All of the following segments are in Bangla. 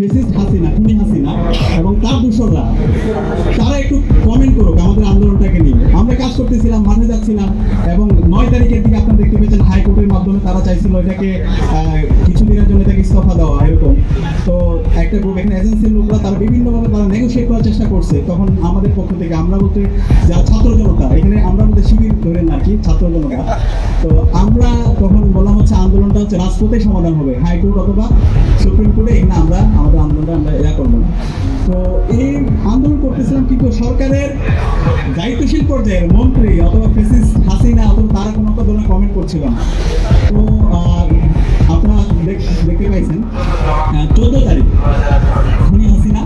ফেসিস্ট হাসিনা খুনি হাসিনা এবং তার দূষররা তারা একটু কমেন্ট করুক, আমাদের আন্দোলনটাকে নিয়ে। আমরা কাজ করতেছিলাম, মাঠে যাচ্ছিলাম, এবং নয় তারিখের দিকে আপনারা দেখতে পেয়েছেন হাইকোর্টের মাধ্যমে তারা চাইছিল এটাকে কিছুদিনের জন্য এটাকে ইস্তফা দেওয়া, এরকম। তো একটা গ্রুপ এখানে এজেন্সির লোকরা, তারা বিভিন্নভাবে তারা নেগোসিয়েট করার চেষ্টা করছে। তখন আমাদের পক্ষ থেকে, আমরা বলতে যারা ছাত্র জনতা, এখানে আমরা বলতে শিবির ধরেন আর কি, ছাত্র জনতা। তো আমরা তখন বলা হচ্ছে, আন্দোলনটা হচ্ছে রাজপথে সমাধান হবে হাইকোর্ট অথবা সুপ্রিম কোর্টে এখানে আমরা আমাদের আন্দোলনটা আমরা ইয়া করব না। তো এই আন্দোলন করতেছিলাম কিন্তু সরকারের দায়িত্বশীল পর্যায়ের মন্ত্রী অথবা প্রেসিডেন্ট হাসিনা অথবা তারা কোনো একটা ধরনের কমেন্ট করছিল না। তো আপনারা দেখতে পাইছেন চোদ্দ তারিখ খুনি হাসিনা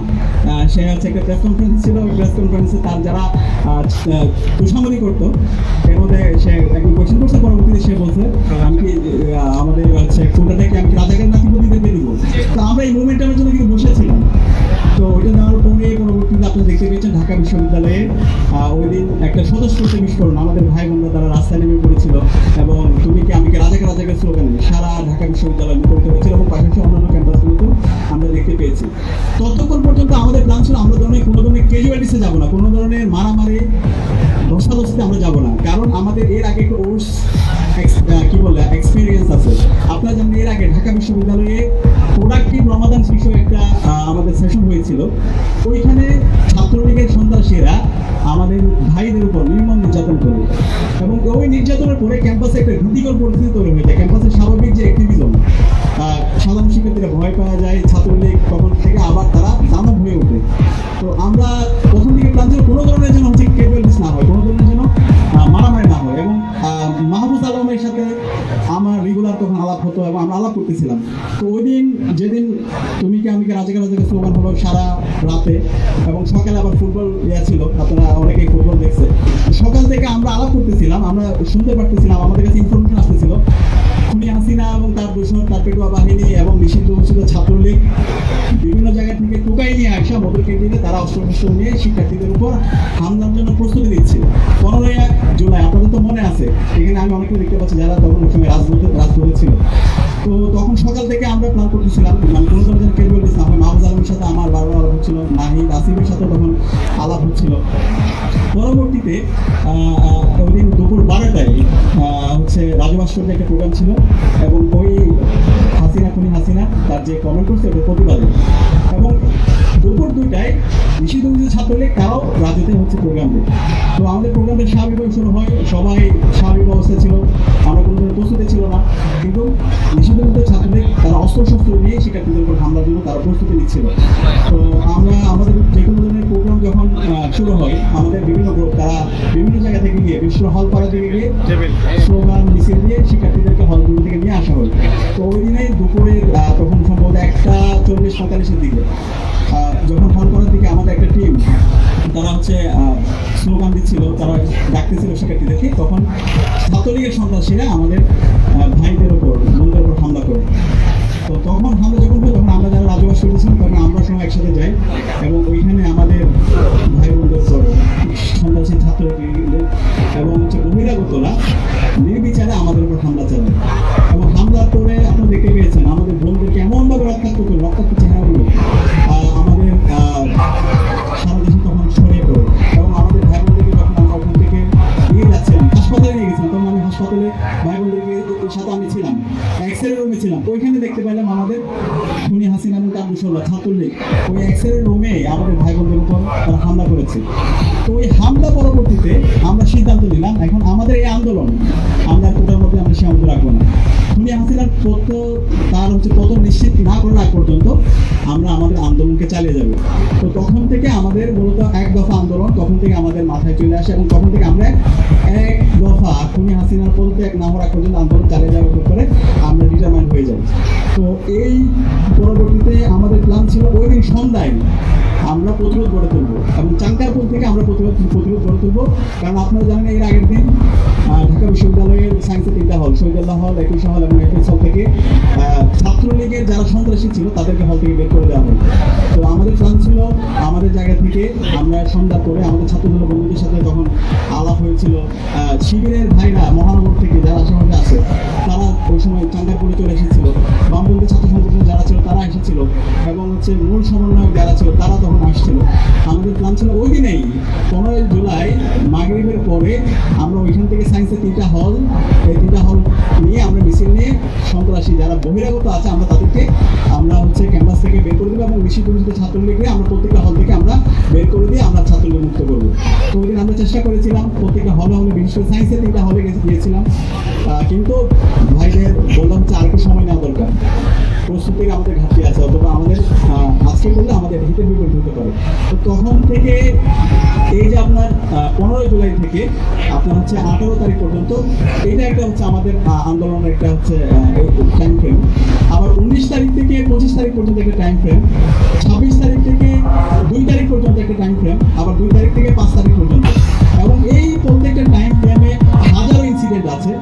সে হচ্ছে একটা প্রেস কনফারেন্স ছিল। ওই প্রেস কনফারেন্সে তার যারা তুষামতি করতো, এর মধ্যে সে একজন কোয়েশ্চেন করছে, পরবর্তীতে সে বলছে, আমি কি আমাদের হচ্ছে কোনটা থেকে আমি কি রাজাকার এই মুভমেন্টের জন্য কিন্তু বসেছিলাম তো ওইটা দেওয়ার পরে পরবর্তীতে আপনারা দেখতে পেয়েছেন ঢাকা বিশ্ববিদ্যালয়ে। ওই দিন একটা স্বতঃস্ফূর্ত বিস্ফোরণ আমাদের ভাই বোনরা তারা রাস্তায় নেমে পড়েছিল এবং তুমি কি আমি কি রাজাকে রাজাকে স্লোগানে সারা ঢাকা বিশ্ববিদ্যালয় মুখরিত হয়েছিল এবং পাশাপাশি অন্যান্য ক্যাম্পাসগুলোতেও আমরা দেখতে পেয়েছি। ততক্ষণ পর্যন্ত আমাদের প্ল্যান ছিল আমরা ধরনের কোনো ধরনের ক্যাজুয়ালিটিসে যাব না, কোনো ধরনের মারামারি ধস্তাধস্তিতে আমরা যাব না। কারণ আমাদের এর আগে একটা ওর্স এক্সপিরিয়েন্স আছে। আপনারা জানেন এর আগে ঢাকা বিশ্ববিদ্যালয়ে প্রোডাক্টিভ রমাদান শিশু একটা আমাদের সেশন হয়েছিল। ওইখানে ছাত্রলীগের সন্ত্রাসীরা আমাদের ভাইদের উপর নির্মম নির্যাতন করে। এবং ওই নির্যাতনের পরে ক্যাম্পাসে একটা ভীতিকর পরিস্থিতি তৈরি হয়ে যায়। ক্যাম্পাসের স্বাভাবিক যে অ্যাক্টিভিজম সাধারণ শিক্ষার্থীরা ভয় পাওয়া যায়, ছাত্রলীগ তখন থেকে আবার তারা দানব হয়ে ওঠে। তো আমরা প্রথম দিকে প্ল্যান কোনো ধরনের যেন হচ্ছে কেবলস না হয়, কোনো ধরনের যেন মারামারি আলাপ করতেছিলাম তো ওই দিন যেদিন তুমি কি, আমি রাজাকে রাজাকে স্লোগান হলো সারা রাতে, এবং সকালে আবার ফুটবল ইয়া ছিল, আপনারা অনেকেই ফুটবল দেখছে। সকাল থেকে আমরা আলাপ করতেছিলাম, আমরা শুনতে পারতেছিলাম, আমাদের কাছে ইনফরমেশন আসতেছিল। খুনি হাসিনা এবং তার দূষণ, তার পেটুয়া বাহিনী এবং নিষিদ্ধ ঘোষিত ছাত্রলীগ বিভিন্ন জায়গা থেকে টোকাই নিয়ে আসা মধুর কেন্দ্রে তারা অস্ত্র নিয়ে শিক্ষার্থীদের উপর হামলার জন্য প্রস্তুতি দিচ্ছে পনেরোই জুলাই আপনাদের তো মনে আছে। এখানে আমি অনেকে দেখতে পাচ্ছি যারা তখন ওই সময় রাজপথে রাজপথে ছিল। তো তখন সকাল থেকে আমরা প্ল্যান করতেছিলাম মানে কোনো ধরনের কেবল না। হয় মাহবুজ আলমের সাথে আমার বারবার আলাপ হচ্ছিল, নাহিদ আসিফের সাথে তখন আলাপ হচ্ছিল। পরবর্তীতে ওই দিন দুপুর বারোটায় হচ্ছে রাজু ভাস্কর্যে একটা প্রোগ্রাম ছিল এবং ওই হাসিনা, খুনি হাসিনা, তার যে কমেন্ট করছে ওটার প্রতিবাদে। এবং দুপুর দুইটায় নিষিদ্ধ ঘোষিত ছাত্রলীগ তারাও রাজুতে হচ্ছে প্রোগ্রাম তো আমাদের প্রোগ্রামের স্বাভাবিকভাবে শুরু হয় সবাই স্বাভাবিক অবস্থা ছিল আমরা কোনো প্রস্তুতি ছিল না। কিন্তু নিষিদ্ধ ঘোষিত ছাত্রলীগ তারা অস্ত্র শস্ত্র নিয়ে শিক্ষার্থীদের উপর হামলার জন্য তারা প্রস্তুতি নিচ্ছিল। তো আমরা আমাদের যে কোনো ধরনের প্রোগ্রাম যখন শুরু হয় আমাদের বিভিন্ন গ্রুপ তারা বিভিন্ন জায়গা থেকে গিয়ে বিশ্ব হল পাড়া থেকে গিয়ে স্লোগান মিছিল দিয়ে শিক্ষার্থীদেরকে হলগুলো থেকে নিয়ে আসা হয় তো ওই দিনে দুপুরের আহ, তখন সম্ভবত একটা চল্লিশ পঁয়তাল্লিশের দিকে যখন হল করার দিকে আমাদের একটা টিম তারা হচ্ছে স্লোগান দিচ্ছিল তারা ডাকতেছিল শিক্ষার্থীদেরকে তখন ছাত্রলীগের সন্ত্রাসীরা আমাদের ভাইদের ওপর বোনদের ওপর হামলা করে। তো তখন হামলা যখন হয়, তখন আমরা যারা রাজবাস করেছিলাম তখন আমরা সবাই একসাথে যাই, এবং ওইখানে আমাদের ভাই বোনদের উপর সন্ত্রাসী ছাত্র এবং হচ্ছে বহিরাগতরা নির্বিচারে আমাদের উপর হামলা চালায়। এবং হামলা করে আপনারা দেখতে পেয়েছেন, আমাদের বোনদেরকে এমনভাবে রক্তাক্ত করে, রক্তাক্ত চেহারাগুলো হাসপাতালে সাথে আমি ছিলাম। এক্স রুমে ছিলাম। ওইখানে দেখতে পাইলাম আমাদের খুনি হাসিনা মুসল্লা ছাত্রলীগ, ওই এক্স রুমে আমাদের ভাই বোনদের উপর তারা হামলা করেছে। তো ওই হামলা পরবর্তীতে আমরা সিদ্ধান্ত নিলাম, এখন আমাদের এই আন্দোলন, আমরা কোটার মধ্যে আমরা সীমাবদ্ধ রাখব না। খুনি হাসিনার তথ্য তার হচ্ছে পতন নিশ্চিত না করার আগ পর্যন্ত আমরা আমাদের আন্দোলনকে চালিয়ে যাব। তো তখন থেকে আমাদের মূলত এক দফা আন্দোলন, তখন থেকে আমাদের মাথায় চলে আসে এবং তখন থেকে আমরা এক দফা খুনি হাসিনার পদত্যাগ না হওয়ার পর্যন্ত আন্দোলন চালিয়ে যাওয়ার ব্যাপারে আমরা ডিটারমাইন হয়ে যাই তো এই পরবর্তীতে আমাদের প্ল্যান ছিল ওই দিন সন্ধ্যায় আমরা প্রতিরোধ গড়ে তুলবো। এবং চাঙ্কারপুর থেকে আমরা প্রতিরোধ প্রতিরোধ গড়ে তুলবো। কারণ আপনারা জানেন এর আগের দিন ঢাকা বিশ্ববিদ্যালয়ের সায়েন্সের তিনটা হল শহীদুল্লাহ হল একুশ হল এবং একুশ হল থেকে ছাত্রলীগের যারা সন্ত্রাসী ছিল, তাদেরকে হল থেকে বের করে দেওয়া হয় তো আমাদের প্ল্যান ছিল, আমাদের জায়গা থেকে আমরা সন্ধ্যা করে আমাদের ছাত্রদল বন্ধুদের সাথে যখন আলাপ হয়েছিল শিবিরের ভাইরা মহানগর থেকে যারা আশেপাশে আছে তারা ওই সময় চাঙ্গারপুরে চলে এসেছিল। বামপন্থী ছাত্র সংগঠন যারা ছিল, তারা এসেছিল। এবং হচ্ছে মূল সমন্বয়ক যারা ছিল, তারা তখন আসছিল। আমাদের প্ল্যান ছিল ওই দিনেই, পনেরোই জুলাই মাগরিবের পরে আমরা ওইখান থেকে সায়েন্সের তিনটা হল এই তিনটা হল সন্ত্রাসী যারা বহিরাগত আছে, আমরা তাদেরকে, আমরা হচ্ছে ক্যাম্পাস থেকে বের করে দেবো এবং নিশি পরিচিত ছাত্রলীগকে আমরা প্রত্যেকটা হল থেকে আমরা বের করে দিয়ে আমরা ছাত্রলীগ মুক্ত করব। তো ওই দিন আমরা চেষ্টা করেছিলাম, প্রত্যেকটা হলে হলে, বিশেষ করে সায়েন্সের তিনটা হলে গিয়েছিলাম। কিন্তু ভাইদের বললাম হচ্ছে আরেকটু সময় নেওয়া দরকার। প্রস্তুতির আমাদের ঘাটতি আছে, অথবা আমাদের আজকে করলে আমাদের হিতের বিপরীত হতে পারে। তো তখন থেকে এই যে আপনার পনেরোই জুলাই থেকে আপনার হচ্ছে আঠারো তারিখ পর্যন্ত এটা একটা হচ্ছে আমাদের আন্দোলনের একটা হচ্ছে টাইম ফ্রেম আবার উনিশ তারিখ থেকে পঁচিশ তারিখ পর্যন্ত একটা টাইম ফ্রেম ছাব্বিশ তারিখ থেকে দুই তারিখ পর্যন্ত একটা টাইম ফ্রেম আবার দুই তারিখ থেকে পাঁচ তারিখ পর্যন্ত। এবং এই প্রত্যেকটা টাইম ফ্রেমে হাজারো ইনসিডেন্ট আছে।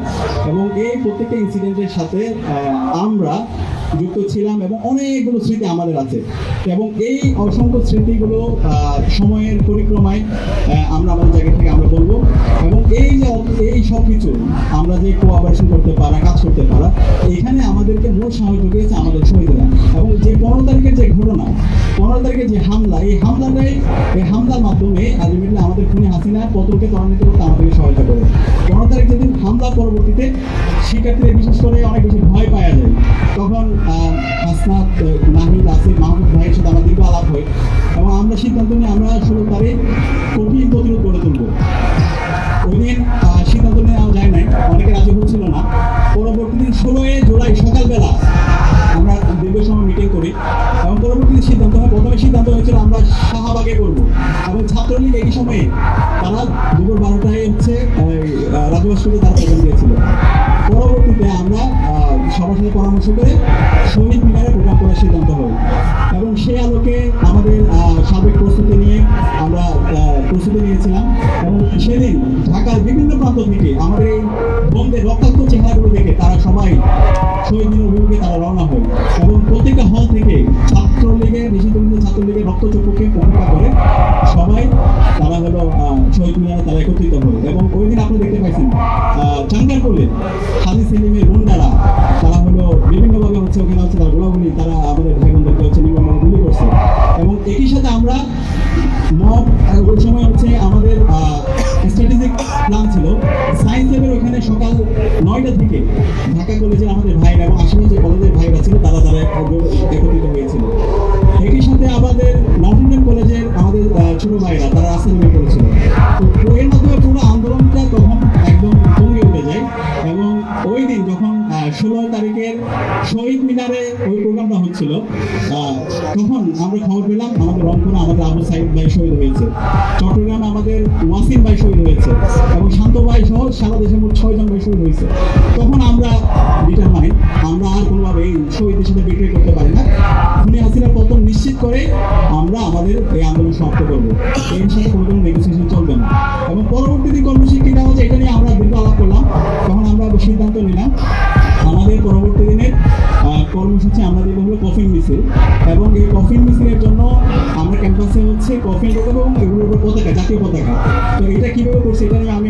এবং এই প্রত্যেকটা ইনসিডেন্টের সাথে আমরা যুক্ত ছিলাম এবং অনেকগুলো স্মৃতি আমাদের আছে। এবং এই অসংখ্য স্মৃতিগুলো সময়ের পরিক্রমায় আমরা আমাদের জায়গা থেকে আমরা বলব। এই সব কিছু, আমরা যে কোঅপারেশন করতে পারা, কাজ করতে পারা, এখানে আমাদেরকে মূল সাহস জুগিয়েছে আমাদের শহীদরা। এবং যে পনেরো তারিখের যে ঘটনা, পনেরো তারিখের যে হামলা, এই হামলাটাই, এই হামলার মাধ্যমে আলটিমেটলি আমাদের খুনি হাসিনা পতনকে ত্বরান্বিত করতে আমাদেরকে সহায়তা করে পনেরো তারিখ যেদিন হামলা পরবর্তীতে শিক্ষার্থীদের বিশেষ করে অনেক বেশি ভয় পাওয়া যায়। তখন হাসনাত, নাহিদ, আসিফ মাহমুদ ভাইয়ের সাথে আমার দীর্ঘ আলাপ হয়। এবং আমরা সিদ্ধান্ত নিয়ে আমরা ষোলো তারিখ সময়ে তারা দুপুর বারোটায় হচ্ছে রাজবাস্তুতে তারা প্রোগ্রাম দিয়েছিল। পরবর্তীতে আমরা সবার সাথে পরামর্শ করে শহীদ মিনারে প্রোগ্রাম করার সিদ্ধান্ত হয় এবং সেই আলোকে আমাদের সাবেক প্রস্তুতি নিয়ে আমরা প্রস্তুতি নিয়েছিলাম। এবং সেদিন ঢাকার বিভিন্ন প্রান্ত থেকে আমাদের এই বন্ধের রক্তাক্ত চেহারাগুলো দেখে তারা সবাই শহীদ মিনার অভিমুখে তারা রওনা হয় এবং প্রত্যেকটা হল থেকে ছাত্রলীগের নিষিদ্ধ ছাত্রলীগের রক্তচক্ষুকে ষোলো তারিখের শহীদ মিনারে ওই প্রোগ্রামটা হচ্ছিল। তখন আমরা খবর পেলাম, আমাদের রংপুরে আমাদের আবু সাইদ ভাই শহীদ হয়েছে। চট্টগ্রামে আমাদের ওয়াসিম ভাই শহীদ হয়েছে এবং শান্ত ভাই সহ সারা দেশে মোট ছয়জন ভাই শহীদ হয়েছে। তখন আমরা ডিটারমাইন আমরা আর কোনোভাবে এই শহীদের সাথে বিক্রি করতে পারি না। খুনি হাসিনার পতন নিশ্চিত করে আমরা আমাদের এই আন্দোলন সমাপ্ত করব। এর সাথে কোনো কোনো নেগোসিয়েশন চলবে না। এবং পরবর্তী দিন কর্মসূচি কিনা হচ্ছে এটা নিয়ে আমরা দীর্ঘ আলাপ করলাম। তখন আমরা সিদ্ধান্ত নিলাম আমাদের পরবর্তী দিনে কর্মসূচি আমরা দিব হলো কফিন মিছিল এবং এই কফিন মিছিলের জন্য আমরা ক্যাম্পাসে হচ্ছে কফিন ঢোকাবো এবং এগুলোর পতাকা, জাতীয় পতাকা। তো এটা কীভাবে করছি, এটা নিয়ে আমি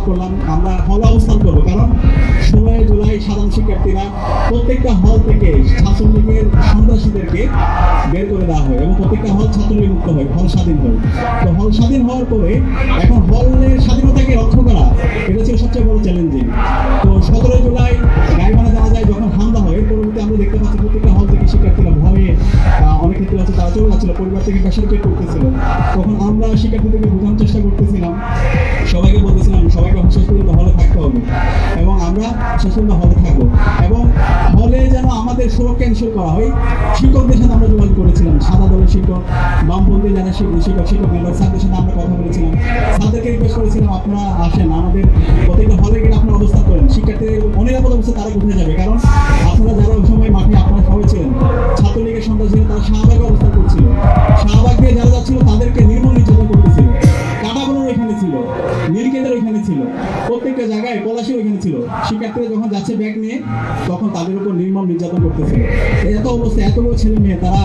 মধ্যে করলাম আমরা হলে অবস্থান করব, কারণ ষোলোই জুলাই সাধারণ শিক্ষার্থীরা প্রত্যেকটা হল থেকে ছাত্রলীগের সন্ত্রাসীদেরকে বের করে দেওয়া হয় এবং প্রত্যেকটা হল ছাত্রলীগ মুক্ত হয় হল স্বাধীন হয়। তো হল স্বাধীন হওয়ার পরে এখন হলের স্বাধীনতাকে রক্ষা করা, এটা ছিল সবচেয়ে বড় চ্যালেঞ্জিং তো সতেরোই জুলাই গাইবানা জানা যায় যখন হামলা হয়, এর পরবর্তী আমরা দেখতে পাচ্ছি প্রত্যেকটা হল থেকে শিক্ষার্থীরা ভয়ে অনেক ক্ষেত্রে আছে তারা চলে যাচ্ছিল, পরিবার থেকে বেসরকারি করতেছিল। তখন আমরা শিক্ষার্থীদেরকে বোঝানোর চেষ্টা করতেছিলাম। সবাইকে বলতেছিলাম সবাইকে পর্যন্ত হলে থাকতে হবে। এবং আমরা পর্যন্ত হলে থাকব। এবং হলে যেন আমাদের সুরক্ষা এনশিওর করা হয়। শিক্ষকদের সাথে আমরা যোগাযোগ করেছিলাম। সাদা দলের শিক্ষক, বামপন্থী যারা শিক্ষক শিক্ষক মেম্বার স্যারদের সাথে আমরা কথা বলেছিলাম। স্যারদেরকে রিকোয়েস্ট করেছিলাম, আপনারা আসেন, আমাদের প্রত্যেকটা হলে গেলে আপনারা অবস্থান করেন। শিক্ষার্থীদের অনিরাপদ অবস্থা তারা কোথায় যাবে? কারণ আপনারা যারা ওই সময় মাঠে আপনারা সবাই ছিলেন, ছাত্রলীগের সন্তান তারা শাহবাগে অবস্থান করছিল। শাহবাগ যাচ্ছে ব্যাগ নিয়ে, তখন তাদের উপর নির্মম নির্যাতন করতেছে। এত অবস্থা, এত বড় ছেলে মেয়ে তারা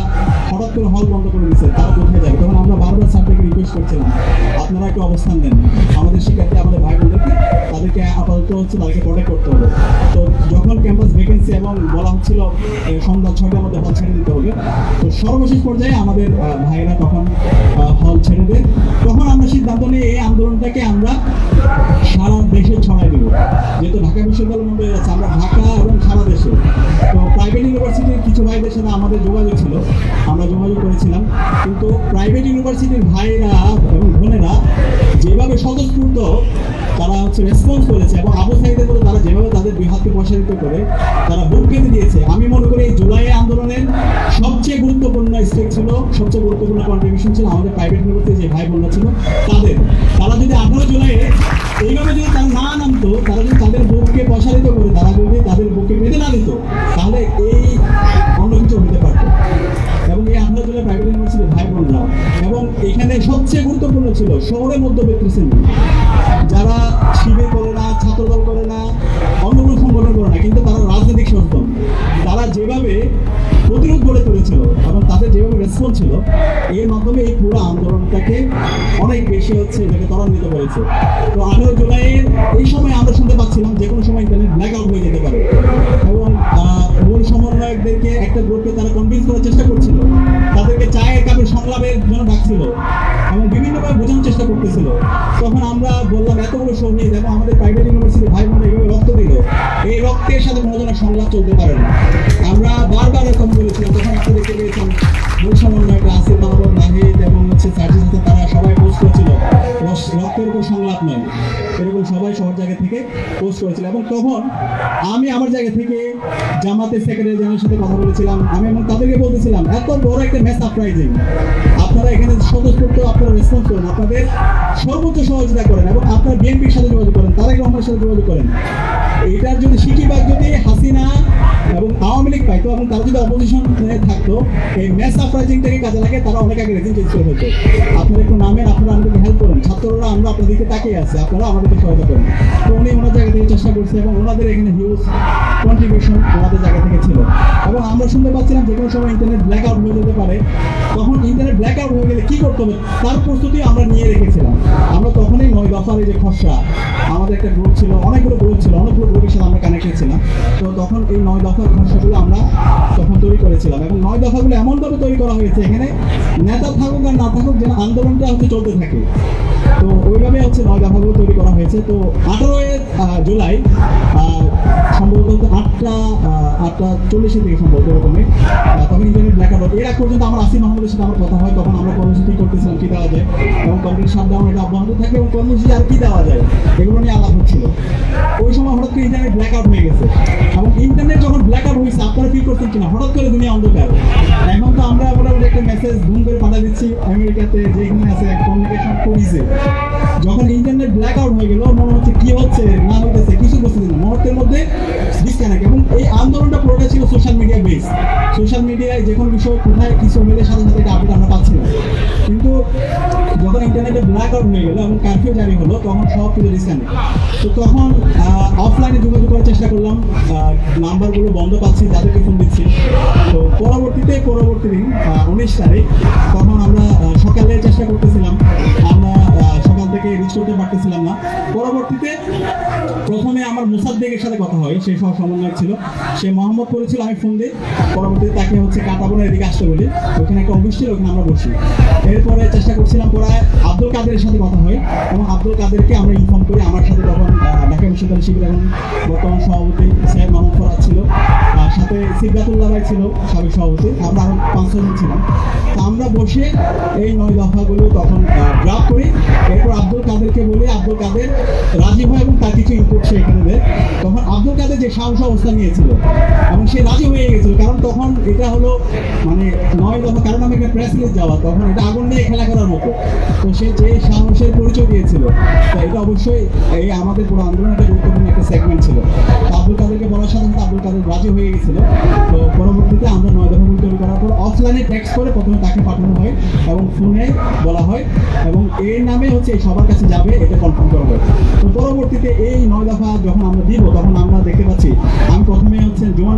হঠাৎ করে হল বন্ধ করে দিচ্ছে তারা কোথায় যাবে তখন আমরা বারবার স্যারদেরকে রিকোয়েস্ট করছিলাম আপনারা একটু অবস্থান দেন আমাদের শিক্ষার্থী, আমাদের ভাই বোনদেরকে তাদেরকে আপাতত হচ্ছে তাদেরকে প্রোটেক্ট করতে হবে। তো যখন ক্যাম্পাস ভ্যাকেন্সি এবং বলা হচ্ছিল সন্ধ্যা ছয়টার মধ্যে হল ছেড়ে দিতে হবে, তো সর্বশেষ পর্যায়ে আমাদের ভাইয়েরা তখন হল ছেড়ে দেয়। তখন আমরা সিদ্ধান্ত নিয়ে এই আন্দোলনটাকে আমরা সারা দেশে ছড়াই দেবো। যেহেতু ঢাকা বিশ্ববিদ্যালয় মন্দিরে যাচ্ছে আমরা ঢাকা এবং সারা দেশে। তো প্রাইভেট ইউনিভার্সিটির কিছু ভাইদের সাথে আমাদের যোগাযোগ ছিল। আমরা যোগাযোগ করেছিলাম। কিন্তু প্রাইভেট ইউনিভার্সিটির ভাইরা এবং বোনেরা যেভাবে স্বতঃস্ফূর্ত তারা হচ্ছে রেসপন্স করেছে এবং আবু সাইদের মতো তারা যেভাবে তাদের দুই প্রসারিত করে তারা বুক পেতে দিয়েছে। আমি মনে করি এই জুলাই আন্দোলনের সবচেয়ে গুরুত্বপূর্ণ স্টেক ছিল, সবচেয়ে গুরুত্বপূর্ণ কন্ট্রিবিউশন ছিল আমাদের প্রাইভেট ইউনিভার্সিটি যে ভাই বোনরা ছিল, তাদের। তারা যদি আঠারো জুলাইয়ে এইভাবে যদি তারা না নামতো, তারা যদি তাদের বুককে প্রসারিত করে, তারা যদি ছিল শহরে মধ্যবিত্ত যারা শিবির যেভাবে রেসপন্স ছিল, এর মাধ্যমে এই পুরো আন্দোলনটাকে অনেক বেশি হচ্ছে এটাকে ত্বরান্বিত করেছে। তো আঠেরো জুলাইয়ের এই সময় আমরা শুনতে পাচ্ছিলাম যে কোনো সময় ইন্টারনেট ব্ল্যাক আউট হয়ে যেতে পারে। এবং মূল সমন্বয়কদেরকে একটা গ্রুপকে তারা কনভিন্স করার চেষ্টা করছিল। তাদেরকে চায়ের কাপের সংলাপের জন্য ডাকছিল এবং বিভিন্নভাবে বোঝানোর চেষ্টা করতেছিল। তখন আমরা বললাম এতগুলো শহীদ এবং আমাদের প্রাইভেট ইউনিভার্সিটি ভাই বোন এইভাবে রক্ত দিল। এই সাথে কোনো যেন সংলাপ চলতে পারে না। আমরা বারবার এরকম বলেছিলাম, তখন আপনি দেখতে পেয়েছেন মূল এবং হচ্ছে হাসান তারা সবাই পোস্ট রক্তের উপর সংলাপ নয় এরকম সবাই জায়গা থেকে পোস্ট করেছিল। এবং তখন আমি আমার জায়গা থেকে জামাতের সেক্রেটারি জেনারেলের সাথে কথা বলেছিলাম। আমি তাদেরকে বলতেছিলাম এত বড় একটা ম্যাচ সারপ্রাইজিং আপনারা এখানে স্বতঃস্ফূর্ত আপনারা রেসপন্স করেন, আপনাদের সর্বোচ্চ সহযোগিতা করেন এবং আপনারা বিএনপির সাথে যোগাযোগ করেন, তারেক রহমানের সাথে যোগাযোগ করেন। এটার যদি সিকিবাগ যদি হাসিনা এবং আওয়ামী লীগ পাইতো এবং তারা যদি অপোজিশন থাকতো, এই ম্যাচ সারপ্রাইজিংটাকে কাজে লাগে তারা অনেক আগে রেজিং চেঞ্জ করে হতো আপনারা একটু নামেন, আপনারা আমাদেরকে হেল্প করেন। ছাত্ররা আমরা আপনাদের দিকে তাকিয়ে আছে আপনারা আমাদেরকে সহায়তা করেন। তো উনি ওনার জায়গা থেকে চেষ্টা করছে এবং ওনাদের এখানে হিউজ কন্ট্রিবিউশন ওনাদের জায়গা থেকে ছিল। এবং আমরা শুনতে পাচ্ছিলাম যে কোনো সময় ইন্টারনেট ব্ল্যাক আউট হয়ে যেতে পারে। তখন ইন্টারনেট ব্ল্যাক আউট হয়ে গেলে কী করতে হবে? তার প্রস্তুতি আমরা নিয়ে রেখেছিলাম। আমরা তখনই নয়, দফার এই যে খসড়া, আমাদের একটা গ্রুপ ছিল, অনেকগুলো গ্রুপ ছিল, অনেকগুলো গ্রুপের সাথে আমরা কানেক্টেড ছিলাম। তো তখন এই নয় দফার খসড়াগুলো আমরা তখন তৈরি করেছিলাম এবং নয় দফাগুলো এমনভাবে তৈরি করা হয়েছে এখানে নেতা থাকুক আর না থাকুক যেন আন্দোলনটা হচ্ছে চলতে থাকে। তো ওইভাবে হচ্ছে নয় দফাগুলো তৈরি করা হয়েছে। তো আঠারোই জুলাই সম্ভবত আটটা আটটা চল্লিশের দিকে সম্ভবত এরকমই। তখন ইন্টারনেট ব্ল্যাক আউট এর আগ পর্যন্ত আমার আসিফ মাহমুদের সাথে আমার কথা হয়, তখন আমরা কর্মসূচি করতেছিলাম কি দেওয়া যায় এবং কমপ্লিট শাটডাউন এটা অব্যাহত থাকে এবং কর্মসূচি আর কি দেওয়া যায়, এগুলো নিয়ে আলাপ হচ্ছিল। ওই সময় হঠাৎ করে ইন্টারনেট ব্ল্যাক আউট হয়ে গেছে এবং ইন্টারনেট যখন ব্ল্যাক আউট হয়েছে আপনারা ফিল করছেন কিনা? হঠাৎ করে দুনিয়া অন্ধকার। এখন তো আমরা মোটামুটি একটা মেসেজ ধুম করে পাঠা দিচ্ছি আমেরিকাতে, যেখানে আছে কমিউনিকেশন করিছে যখন ইন্টারনেট ব্ল্যাক আউট হয়ে গেল, মনে হচ্ছে কি হচ্ছে, না হইতেছে কিছু বুঝতেছি না। মুহূর্তের মধ্যে ডিসকানেক্ট এবং এই আন্দোলনটা পুরোটা ছিল সোশ্যাল মিডিয়া বেস সোশ্যাল মিডিয়ায় যে কোনো বিষয় কোথায় কিছু মিলে সাথে সাথে এটা আপডেট আমরা পাচ্ছি কিন্তু ইন্টারনেটে ব্ল্যাক আউট হয়ে গেলো এবং কারফিউ জারি হলো, তখন সব কিছু ডিসকানেক্ট তো তখন অফলাইনে যোগাযোগ করার চেষ্টা করলাম। নাম্বারগুলো বন্ধ পাচ্ছি, তাদেরকে ফোন দিচ্ছি। তো পরবর্তীতে, পরবর্তী দিন উনিশ তারিখ, তখন আমরা সকালে চেষ্টা করতেছিলাম। আমরা আহ, রিচ করতে পারতেছিলাম না। পরবর্তীতে প্রথমে আমার মুসাদ্দিকের সাথে কথা হয় সে সহ সমন্বয় ছিল। সে মোহাম্মদ করেছিল আমি ফোন দিই। পরবর্তীতে তাকে হচ্ছে কাটাবোনের এদিকে আসতে বলি। ওখানে একটা অফিস ছিল ওখানে আমরা বসি। এরপরে চেষ্টা করছিলাম পড়ায় আব্দুল কাদেরের সাথে কথা হয় এবং আব্দুল কাদেরকে আমরা ইনফর্ম করি আমার সাথে তখন ঢাকা বিশ্ববিদ্যালয় শিবির এবং বর্তমান সভাপতি স্যার মাহমুদ ফরাজ ছিল। সাথে সিদ্ধাতুল্লাহ ভাই ছিল সাবেক সভাপতি, আমরা আরও পাঁচ ছজন ছিলাম। তো আমরা বসে এই নয় দফাগুলো তখন ড্রাফ করি। এরপর আব্দুল কাদেরকে বলি, আব্দুল কাদের রাজি হয় এবং তার কিছু ইনপুট সে এখানে দেয়। তখন আব্দুল কাদের যে সাহস অবস্থা নিয়েছিল, এবং সে রাজি হয়ে গেছিল, কারণ তখন এটা হলো মানে নয় দফা, কারণ আমি একটা প্রেস রিলিজ যাওয়া, তখন এটা আগুন নিয়ে খেলা করার মতো। তো সে যে সাহসের পরিচয় দিয়েছিল, তো এটা অবশ্যই এই আমাদের পুরো আন্দোলনের গুরুত্বপূর্ণ একটা সেগমেন্ট ছিল। আব্দুল কাদেরকে বলার সাথে আব্দুল কাদের রাজি হয়ে গেছিল তো পরবর্তীতে আমরা নয় দফা বই তৈরি করার পর অফলাইনে টেক্সট করে প্রথমে তাকে পাঠানো হয় এবং ফোনে বলা হয় এবং এর নামে হচ্ছে সবার কাছে যাবে, এটা কনফার্ম করা হয় তো পরবর্তীতে এই নয় দফা যখন আমরা দিব, তখন আমরা দেখতে পাচ্ছি, আমি প্রথমে হচ্ছে জোয়ান